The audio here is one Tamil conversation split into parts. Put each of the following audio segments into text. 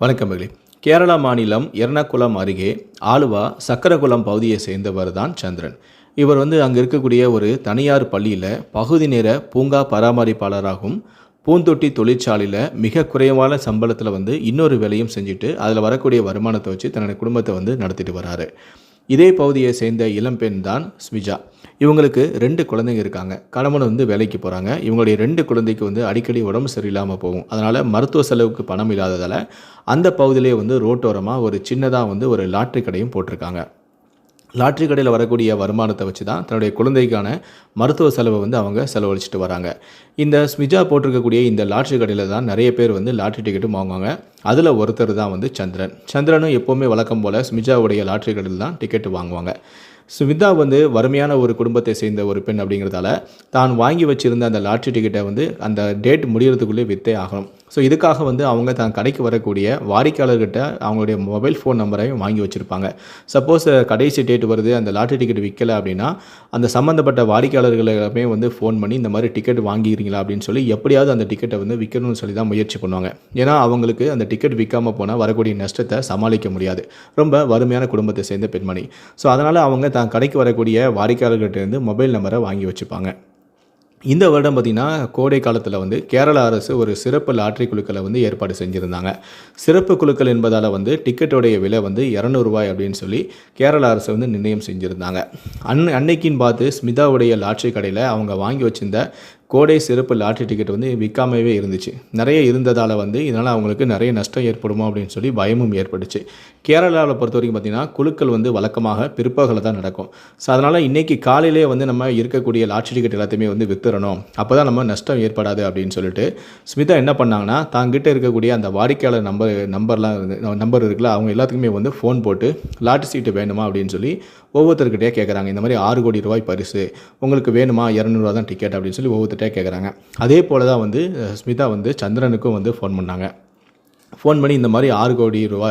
வணக்கம் மகளே. கேரளா மாநிலம் எர்ணாகுளம் அருகே ஆலுவா சக்கரகுளம் பகுதியை சேர்ந்தவர் தான் சந்திரன். இவர் வந்து அங்கே இருக்கக்கூடிய ஒரு தனியார் பள்ளியில் பகுதி நேர பூங்கா பராமரிப்பாளராகவும் பூந்தொட்டி தொழிற்சாலையில் மிக குறைவான சம்பளத்தில் வந்து இன்னொரு வேலையும் செஞ்சுட்டு அதில் வரக்கூடிய வருமானத்தை வச்சு தன்னுடைய குடும்பத்தை வந்து நடத்திட்டு வராரு. இதே பகுதியை சேர்ந்த இளம்பெண் தான் ஸ்மிஜா. இவங்களுக்கு ரெண்டு குழந்தைங்க இருக்காங்க. கணவன் வந்து வேலைக்கு போகிறாங்க இவங்களுடைய ரெண்டு குழந்தைக்கு வந்து அடிக்கடி உடம்பு சரியில்லாமல் போகும். அதனால் மருத்துவ செலவுக்கு பணம் இல்லாததால் அந்த பகுதியிலே வந்து ரோட்டோரமாக ஒரு சின்னதாக வந்து ஒரு லாட்ரி கடையும் போட்டிருக்காங்க. லாட்ரி கடையில் வரக்கூடிய வருமானத்தை வச்சு தான் தன்னுடைய குழந்தைக்கான மருத்துவ செலவை வந்து அவங்க செலவழிச்சிட்டு வராங்க. இந்த ஸ்மிஜா போட்டிருக்கக்கூடிய இந்த லாட்ரி கடையில் தான் நிறைய பேர் வந்து லாட்ரி டிக்கெட்டும் வாங்குவாங்க. அதில் ஒருத்தர் தான் வந்து சந்திரன். சந்திரனும் எப்போவுமே வழக்கம் போல் ஸ்மிஜாவுடைய லாட்ரி கடையில் தான் டிக்கெட் வாங்குவாங்க. ஸ்மிதா வந்து வறுமையான ஒரு குடும்பத்தை சேர்ந்த ஒரு பெண் அப்படிங்கிறதால தான் வாங்கி வச்சிருந்த அந்த லாட்ரி டிக்கெட்டை வந்து அந்த டேட் முடிகிறதுக்குள்ளே விற்றே ஆகணும். ஸோ இதுக்காக வந்து அவங்க தான் கடைக்கு வரக்கூடிய வாடிக்கையாளர்கிட்ட அவங்களுடைய மொபைல் ஃபோன் நம்பரையும் வாங்கி வச்சுருப்பாங்க. சப்போஸ் கடைசி டேட் வருது அந்த லாட்ரி டிக்கெட் விற்கலை அப்படின்னா அந்த சம்மந்தப்பட்ட வாடிக்கையாளர்களுமே வந்து ஃபோன் பண்ணி இந்த மாதிரி டிக்கெட் வாங்கிக்கிறீங்களா அப்படின்னு சொல்லி எப்படியாவது அந்த டிக்கெட்டை வந்து விற்கணும்னு சொல்லி தான் முயற்சி பண்ணுவாங்க. ஏன்னா அவங்களுக்கு அந்த டிக்கெட் விற்காமல் போனால் வரக்கூடிய நஷ்டத்தை சமாளிக்க முடியாது. ரொம்ப வறுமையான குடும்பத்தை சேர்ந்த பெண்மணி. ஸோ அதனால் அவங்க தான் கடைக்கு வரக்கூடிய வாடிக்கையாளர்கிட்ட இருந்து மொபைல் நம்பரை வாங்கி வச்சுப்பாங்க. இந்த வருடம் பார்த்திங்கன்னா கோடை காலத்தில் வந்து கேரள அரசு ஒரு சிறப்பு லாட்ரி குழுக்களை வந்து ஏற்பாடு செஞ்சுருந்தாங்க. சிறப்பு குழுக்கள் என்பதால் வந்து டிக்கெட்டோடைய விலை வந்து இரநூறுவாய் அப்படின்னு சொல்லி கேரள அரசு வந்து நிர்ணயம் செஞ்சுருந்தாங்க. அன் அன்னைக்குன்னு பார்த்து ஸ்மிதாவுடைய லாட்ரி கடையில் அவங்க வாங்கி வச்சிருந்த கோடை சிறப்பு லாட்ரி டிக்கெட் வந்து விற்காமவே இருந்துச்சு. நிறைய இருந்ததால் வந்து இதனால் அவங்களுக்கு நிறைய நஷ்டம் ஏற்படுமோ அப்படின்னு சொல்லி பயமும் ஏற்பட்டுச்சு. கேரளாவில் பொறுத்த வரைக்கும் பார்த்திங்கன்னா குழுக்கள் வந்து வழக்கமாக பிற்பகலில் தான் நடக்கும். ஸோ அதனால் இன்றைக்கி காலையிலே வந்து நம்ம இருக்கக்கூடிய லாட்ரி டிக்கெட் எல்லாத்தையுமே வந்து வித்துறணும். அப்போ தான் நம்ம நஷ்டம் ஏற்படாது அப்படின்னு சொல்லிட்டு ஸ்மிதா என்ன பண்ணாங்கன்னா தாங்கிட்ட இருக்கக்கூடிய அந்த வாடிக்கையாளர் நம்பர் நம்பர்லாம் இருந்து நம்பர் இருக்குல்ல அவங்க எல்லாத்துக்குமே வந்து ஃபோன் போட்டு லாட்ரி சீட்டு வேணுமா? அப்படின்னு சொல்லி ஒவ்வொருத்தர்கிட்டயே கேட்குறாங்க இந்த மாதிரி ஆறு கோடி ரூபாய் பரிசு உங்களுக்கு வேணுமா? இரநூறுவா தான் டிக்கெட் அப்படின்னு சொல்லி ஒவ்வொருத்தர் கேட்குறாங்க அதே போல் தான் வந்து ஸ்மிதா வந்து சந்திரனுக்கும் வந்து ஃபோன் பண்ணாங்க. ஃபோன் பண்ணி இந்த மாதிரி ஆறு கோடி ரூபா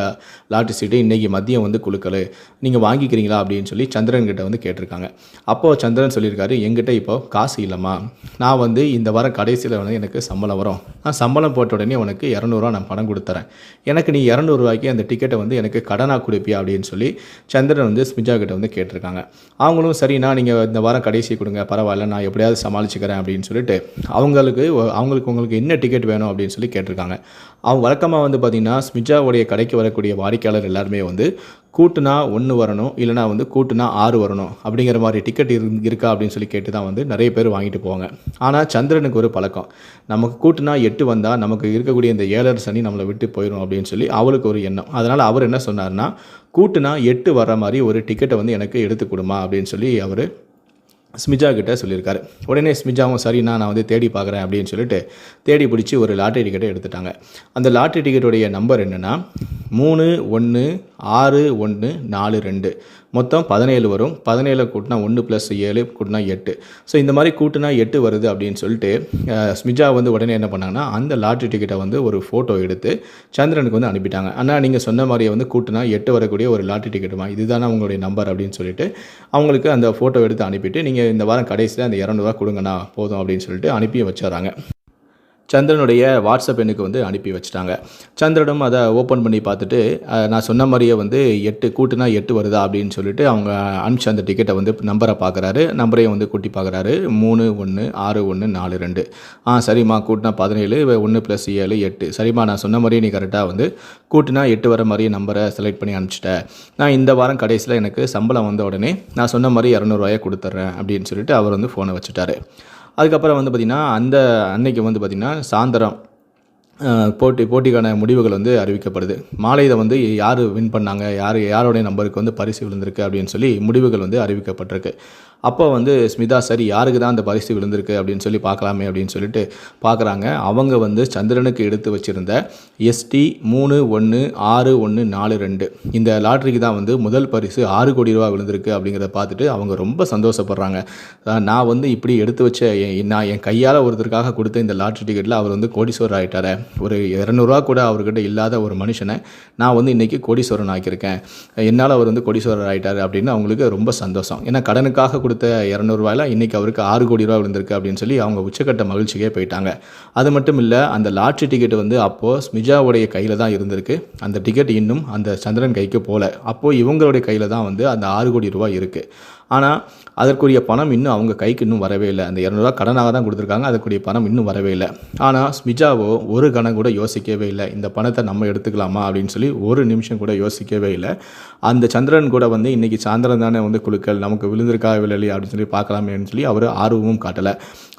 லாட்டரி சீட்டு இன்றைக்கி மதியம் வந்து குழுக்கள் நீங்கள் வாங்கிக்கிறீங்களா அப்படின்னு சொல்லி சந்திரன் கிட்ட வந்து கேட்டிருக்காங்க. அப்போது சந்திரன் சொல்லியிருக்காரு எங்கிட்ட இப்போ காசு இல்லைம்மா. நான் வந்து இந்த வாரம் கடைசியில் வந்து எனக்கு சம்பளம் வரும். நான் சம்பளம் போட்ட உடனே உனக்கு இரநூறுவா நான் பணம் கொடுத்துறேன். எனக்கு நீ இரநூறுவாய்க்கு அந்த டிக்கெட்டை வந்து எனக்கு கடனாக கொடுப்பியா? அப்படின்னு சொல்லி சந்திரன் வந்து ஸ்மிஜா கிட்ட வந்து கேட்டிருக்காங்க. அவங்களும் சரிண்ணா நீங்கள் இந்த வாரம் கடைசி கொடுங்க. பரவாயில்ல நான் எப்படியாவது சமாளிச்சுக்கிறேன். அப்படின்னு சொல்லிட்டு அவங்களுக்கு அவங்களுக்கு உங்களுக்கு என்ன டிக்கெட் வேணும் அப்படின்னு சொல்லி கேட்டிருக்காங்க. அவங்க வழக்கமாக வந்து வந்து பார்த்திங்கன்னா ஸ்மிஜாவுடைய கடைக்கு வரக்கூடிய வாடிக்கையாளர் எல்லாருமே வந்து கூட்டுனா ஒன்று வரணும் இல்லைனா வந்து கூட்டுனா ஆறு வரணும் அப்படிங்கிற மாதிரி டிக்கெட் இரு இருக்கா அப்படின்னு சொல்லி கேட்டு தான் வந்து நிறைய பேர் வாங்கிட்டு போவாங்க. ஆனால் சந்திரனுக்கு ஒரு பழக்கம். நமக்கு கூட்டுனா எட்டு வந்தால் நமக்கு இருக்கக்கூடிய இந்த ஏழரை சனி நம்மளை விட்டு போயிடும் அப்படின்னு சொல்லி அவளுக்கு ஒரு எண்ணம். அதனால் அவர் என்ன சொன்னார்னா கூட்டுனா எட்டு வர மாதிரி ஒரு டிக்கெட்டை வந்து எனக்கு எடுத்து கொடுமா அப்படின்னு சொல்லி அவர் ஸ்மிஜா கிட்டே சொல்லியிருக்காரு. உடனே ஸ்மிஜாவும் சரிண்ணா நான் வந்து தேடி பார்க்குறேன் அப்படின்னு சொல்லிட்டு தேடி பிடிச்சி ஒரு லாட்ரி டிக்கெட்டை எடுத்துட்டாங்க. அந்த லாட்ரி டிக்கெட்டுடைய நம்பர் என்னென்னா மூணு ஒன்று ஆறு ஒன்று நாலு ரெண்டு. மொத்தம் பதினேழு வரும். பதினேழு கூட்டினா ஒன்று ப்ளஸ் ஏழு கூட்டினா எட்டு. ஸோ இந்த மாதிரி கூட்டினா எட்டு வருது அப்படின்னு சொல்லிட்டு ஸ்மிஜா வந்து உடனே என்ன பண்ணாங்கன்னா அந்த லாட்ரி டிக்கெட்டை வந்து ஒரு ஃபோட்டோ எடுத்து சந்திரனுக்கு வந்து அனுப்பிட்டாங்க. ஆனால் நீங்கள் சொன்ன மாதிரியே வந்து கூட்டினா எட்டு வரக்கூடிய ஒரு லாட்ரி டிக்கெட்டுமா இதுதானே உங்களுடைய நம்பர் அப்படின்னு சொல்லிட்டு அவங்களுக்கு அந்த ஃபோட்டோ எடுத்து அனுப்பிட்டு நீங்கள் இந்த வாரம் கடைசியில் அந்த இரநூறுவா கொடுங்கண்ணா போதும் அப்படின்னு சொல்லிட்டு அனுப்பி வச்சிடறாங்க. சந்திரனுடைய வாட்ஸ்அப் எண்ணுக்கு வந்து அனுப்பி வச்சுட்டாங்க. சந்திரனும் அதை ஓப்பன் பண்ணி பார்த்துட்டு நான் சொன்ன மாதிரியே வந்து எட்டு கூட்டுனா எட்டு வருதா? அப்படின்னு சொல்லிட்டு அவங்க அனுப்பிச்ச அந்த டிக்கெட்டை வந்து நம்பரை பார்க்குறாரு. நம்பரையும் வந்து கூட்டி பார்க்குறாரு. மூணு ஒன்று ஆறு ஒன்று நாலு ரெண்டு. ஆ சரிம்மா கூட்டினா பதினேழு ஒன்று ப்ளஸ் ஏழு எட்டு. சரிம்மா நான் சொன்ன மாதிரியே நீ கரெக்டாக வந்து கூட்டினா எட்டு வர மாதிரியே நம்பரை செலக்ட் பண்ணி அனுப்பிச்சிட்டேன் நான் இந்த வாரம் கடைசியில் எனக்கு சம்பளம் வந்த உடனே நான் சொன்ன மாதிரி இரநூறுவாயை கொடுத்துட்றேன். அப்படின்னு சொல்லிட்டு அவர் வந்து ஃபோனை வச்சுட்டாரு. அதுக்கப்புறம் வந்து பார்த்திங்கன்னா அந்த அன்னைக்கு வந்து பார்த்திங்கன்னா சாயந்தரம் போட்டி போட்டிக்கான முடிவுகள் வந்து அறிவிக்கப்படுது. மாலையில் வந்து யார் வின் பண்ணாங்க யார் யாருடைய நம்பருக்கு வந்து பரிசு விழுந்திருக்கு அப்படின்னு சொல்லி முடிவுகள் வந்து அறிவிக்கப்பட்டிருக்கு. அப்போ வந்து ஸ்மிதா சரி யாருக்கு தான் அந்த பரிசு விழுந்திருக்கு அப்படின்னு சொல்லி பார்க்கலாமே அப்படின்னு சொல்லிட்டு பார்க்குறாங்க. அவங்க வந்து சந்திரனுக்கு எடுத்து வச்சுருந்த எஸ்டி மூணு ஒன்று ஆறு ஒன்று நாலு ரெண்டு. இந்த லாட்ரிக்கு தான் வந்து முதல் பரிசு ஆறு கோடி ரூபா விழுந்திருக்கு அப்படிங்கிறத பார்த்துட்டு அவங்க ரொம்ப சந்தோஷப்படுறாங்க. நான் வந்து இப்படி எடுத்து வச்ச என் நான் என் கையால் ஒருத்தருக்காக கொடுத்த இந்த லாட்ரி டிக்கெட்டில் அவர் வந்து கோடீஸ்வரர் ஆகிட்டார் ஒரு இரநூறுவா கூட அவர்கிட்ட இல்லாத ஒரு மனுஷனை நான் வந்து இன்றைக்கி கோடீஸ்வரன் ஆக்கியிருக்கேன். என்னால் அவர் வந்து கோடீஸ்வரர் ஆகிட்டார் அப்படின்னு அவங்களுக்கு ரொம்ப சந்தோஷம். ஏன்னா கடனுக்காக கொடுத்த இரநூறுவாயில் இன்றைக்கி அவருக்கு ஆறு கோடி ரூபா விழுந்திருக்கு அப்படின்னு சொல்லி அவங்க உச்சக்கட்ட மகிழ்ச்சிக்கே போயிட்டாங்க. அது மட்டும் இல்லை அந்த லாட்ரி டிக்கெட் வந்து அப்போது ஸ்மிஜாவுடைய கையில் தான் இருந்திருக்கு. அந்த டிக்கெட் இன்னும் அந்த சந்திரன் கைக்கு போகல அப்போது இவங்களுடைய கையில் தான் வந்து அந்த ஆறு கோடி ரூபா இருக்குது ஆனால் அதற்குரிய பணம் இன்னும் அவங்க கைக்கு இன்னும் வரவே இல்லை. அந்த இரநூறுவா கடனாக தான் கொடுத்துருக்காங்க. அதற்குரிய பணம் இன்னும் வரவே இல்லை. ஆனால் ஸ்மிஜாவோ ஒரு கணம் கூட யோசிக்கவே இல்லை. இந்த பணத்தை நம்ம எடுத்துக்கலாமா அப்படின்னு சொல்லி ஒரு நிமிஷம் கூட யோசிக்கவே இல்லை. அந்த சந்திரன் கூட வந்து இன்றைக்கி சாயந்தரம் தானே வந்து குழுக்கள் நமக்கு விழுந்திருக்கா விழலையா அப்படின்னு சொல்லி பார்க்கலாமேன்னு சொல்லி அவர் ஆர்வமும் காட்டலை.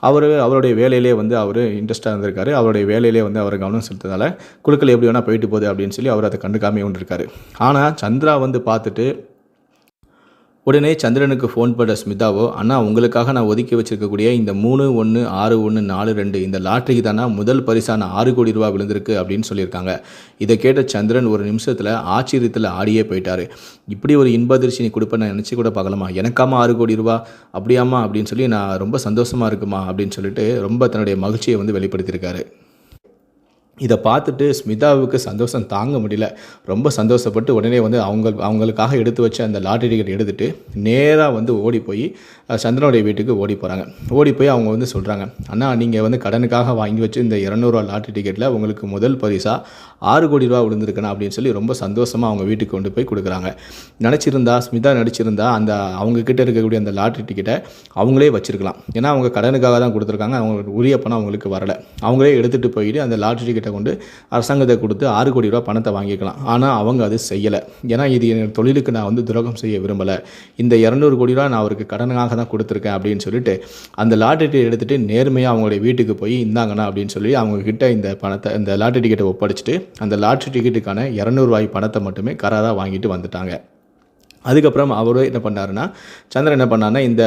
அவர் அவருடைய வேலையிலே வந்து அவர் இன்ட்ரெஸ்ட்டாக இருந்திருக்காரு. அவருடைய வேலையிலே வந்து அவர் கவனம் செலுத்ததால் குழுக்கள் எப்படி வேணால் போயிட்டு போகுது அப்படின்னு சொல்லி அவர் அதை கண்டுக்காமே இருக்காரு ஆனால் சந்திரா வந்து பார்த்துட்டு உடனே சந்திரனுக்கு ஃபோன் பண்ண ஸ்மிதாவோ அண்ணா உங்களுக்காக நான் ஒதுக்கி வச்சிருக்கக்கூடிய இந்த மூணு ஒன்று ஆறு ஒன்று நாலு ரெண்டு இந்த லாட்ரிக்கு தானே முதல் பரிசான ஆறு கோடி ரூபா விழுந்திருக்கு அப்படின்னு சொல்லியிருக்காங்க. இதை கேட்ட சந்திரன் ஒரு நிமிஷத்தில் ஆச்சரியத்தில் ஆடியே போயிட்டார். இப்படி ஒரு இன்பதிர்ச்சி நீ கொடுப்ப நான் நினச்சி கூட பார்க்கலாமா எனக்காமா ஆறு கோடி ரூபா அப்படியாமா அப்படின்னு சொல்லி நான் ரொம்ப சந்தோஷமாக இருக்குமா? அப்படின்னு சொல்லிட்டு ரொம்ப தன்னுடைய மகிழ்ச்சியை வந்து வெளிப்படுத்தியிருக்காரு. இதை பார்த்துட்டு ஸ்மிதாவுக்கு சந்தோஷம் தாங்க முடியல. ரொம்ப சந்தோஷப்பட்டு உடனே வந்து அவங்க அவங்களுக்காக எடுத்து வச்ச அந்த லாட்டரி டிக்கெட் எடுத்துகிட்டு நேராக வந்து ஓடி போய் சந்திரனுடைய வீட்டுக்கு ஓடி போகிறாங்க ஓடி போய் அவங்க வந்து சொல்கிறாங்க அண்ணா நீங்கள் வந்து கடனுக்காக வாங்கி வச்சு இந்த இரநூறுவா லாட்டரி டிக்கெட்டில் உங்களுக்கு முதல் பரிசாக ஆறு கோடி ரூபா விழுந்திருக்கணும் அப்படின்னு சொல்லி ரொம்ப சந்தோஷமாக அவங்க வீட்டுக்கு கொண்டு போய் கொடுக்குறாங்க. நினச்சிருந்தா ஸ்மிதா நடிச்சிருந்தா அந்த அவங்கக்கிட்ட இருக்கக்கூடிய அந்த லாட்டரி டிக்கெட்டை அவங்களே வச்சுருக்கலாம். ஏன்னா அவங்க கடனுக்காக தான் கொடுத்துருக்காங்க அவங்க உரிய பணம் அவங்களுக்கு வரலை. அவங்களே எடுத்துகிட்டு போயிட்டு அந்த லாட்டரி டிக்கெட்டை கொண்டு அரசாங்கத்தை கொடுத்து ஆறு கோடி ரூபா பணத்தை வாங்கிக்கலாம். ஆனால் அவங்க அது செய்யலை. ஏன்னா இது என் தொழிலுக்கு நான் வந்து துரோகம் செய்ய விரும்பலை. இந்த இரநூறு கோடி ரூபா நான் அவருக்கு கடனாக தான் கொடுத்துருக்கேன் அப்படின்னு சொல்லிட்டு அந்த லாட்டரி டிக்கெட் எடுத்துகிட்டு நேர்மையாக அவங்களுடைய வீட்டுக்கு போய் இந்தாங்கண்ணா அப்படின்னு சொல்லி அவங்க கிட்ட இந்த பணத்தை இந்த லாட்டரி டிக்கெட்டை ஒப்படைச்சிட்டு அந்த லாட்டரி டிக்கெட்டுக்கான இரநூறுவாய் பணத்தை மட்டுமே கராராக வாங்கிட்டு வந்துட்டாங்க. அதுக்கப்புறம் அவரும் என்ன பண்ணாருன்னா சந்திரன் என்ன பண்ணாருன்னா இந்த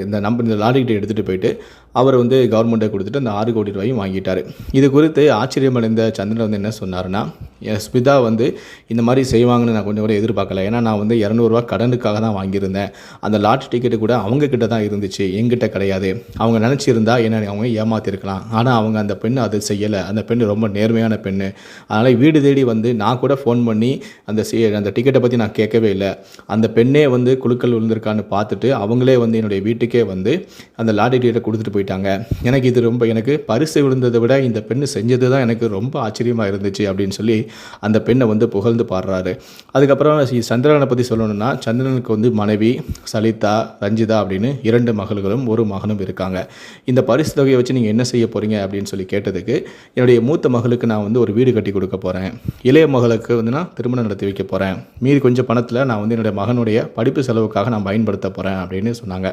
இந்த நம்பர் இந்த லாரி டிக்கெட் எடுத்துகிட்டு போயிட்டு அவர் வந்து கவர்மெண்ட்டை கொடுத்துட்டு அந்த ஆறு கோடி ரூபாயும் வாங்கிட்டார். இது குறித்து ஆச்சரியமடைந்த சந்திரன் வந்து என்ன சொன்னார்னா என் ஸ்மிதா வந்து இந்த மாதிரி செய்வாங்கன்னு நான் கொஞ்சம் கூட எதிர்பார்க்கல. ஏன்னா நான் வந்து இரநூறுவா கடனுக்காக தான் வாங்கியிருந்தேன். அந்த லாட்ரி டிக்கெட்டு கூட அவங்க கிட்ட தான் இருந்துச்சு. எங்கிட்ட கிடையாது. அவங்க நினச்சிருந்தா என்ன அவங்க ஏமாத்திருக்கலாம். ஆனால் அவங்க அந்த பெண் அது செய்யலை. அந்த பெண் ரொம்ப நேர்மையான பெண் அதனால் வீடு தேடி வந்து நான் கூட ஃபோன் பண்ணி அந்த சி- அந்த டிக்கெட்டை பற்றி நான் கேட்கவே இல்லை. அந்த பெண்ணே வந்து குழுக்கள் விழுந்திருக்கான்னு பார்த்துட்டு அவங்களே வந்து என்னுடைய வீட்டுக்கே வந்து அந்த லாட்டரி டிக்கெட்டை கொடுத்துட்டு போயிட்டாங்க. எனக்கு இது ரொம்ப எனக்கு பரிசு விழுந்ததை விட இந்த பெண்ணு செஞ்சது தான் எனக்கு ரொம்ப ஆச்சரியமாக இருந்துச்சு அப்படின்னு சொல்லி அந்த பெண்ணை வந்து புகழ்ந்து பாடுறாரு. அதுக்கப்புறம் சந்திரனை பற்றி சொல்லணும்னா சந்திரனுக்கு வந்து மனைவி சலிதா ரஞ்சிதா அப்படின்னு இரண்டு மகள்களும் ஒரு மகனும் இருக்காங்க. இந்த பரிசு தொகையை வச்சு நீங்கள் என்ன செய்ய போகிறீங்க அப்படின்னு சொல்லி கேட்டதுக்கு என்னுடைய மூத்த மகளுக்கு நான் வந்து ஒரு வீடு கட்டி கொடுக்க போகிறேன் இளைய மகளுக்கு வந்து நான் திருமணம் நடத்தி வைக்க போகிறேன் மீதி கொஞ்சம் பணத்தில் நான் வந்து என்னுடைய மகனுடைய படிப்பு செலவுக்காக நான் பயன்படுத்த போகிறேன் அப்படின்னு சொன்னாங்க.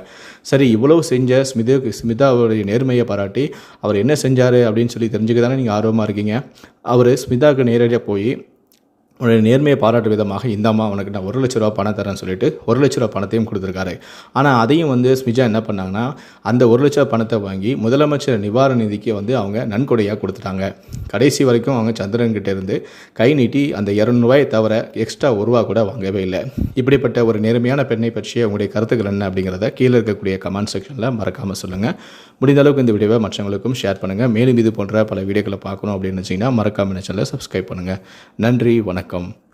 சரி இவ்வளவு செஞ்ச ஸ்மிதா அவருடைய நேர்மையை பாராட்டி அவர் என்ன செஞ்சார் அப்படின்னு சொல்லி தெரிஞ்சுக்க தானே நீங்கள் ஆர்வமாக இருக்கீங்க? அவர் ஸ்மிதாவுக்கு நேரடியாக போய் உன்னுடைய நேர்மையை பாராட்டு விதமாக இந்தாம்மா உனக்கு நான் ஒரு லட்ச ரூபா பணம் தரேன்னு சொல்லிட்டு ஒரு லட்ச ரூபா பணத்தையும் கொடுத்துருக்காரு. ஆனால் அதையும் வந்து ஸ்மிஜா என்ன பண்ணாங்கன்னா அந்த ஒரு லட்ச ரூபா பணத்தை வாங்கி முதலமைச்சர் நிவாரண நிதிக்கு வந்து அவங்க நன்கொடையாக கொடுத்துட்டாங்க. கடைசி வரைக்கும் அவங்க சந்திரன்கிட்ட இருந்து கை நீட்டி அந்த இரநூறுவாயை தவிர எக்ஸ்ட்ரா ஒரு ரூபா கூட வாங்கவே இல்லை. இப்படிப்பட்ட ஒரு நேர்மையான பெண்ணை பற்றிய உங்களுடைய கருத்துக்கள் என்ன அப்படிங்கிறத கீழே இருக்கக்கூடிய கமெண்ட் செக்ஷனில் மறக்காமல் சொல்லுங்கள் முடிந்த அளவுக்கு இந்த வீடியோவை மற்றவங்களுக்கும் ஷேர் பண்ணுங்கள் மேலும் இது போன்ற பல வீடியோக்களை பார்க்கணும் அப்படின்னு நினச்சிங்கன்னா மறக்காமல் சேனலை சப்ஸ்கிரைப் பண்ணுங்கள் நன்றி வணக்கம். வணக்கம்.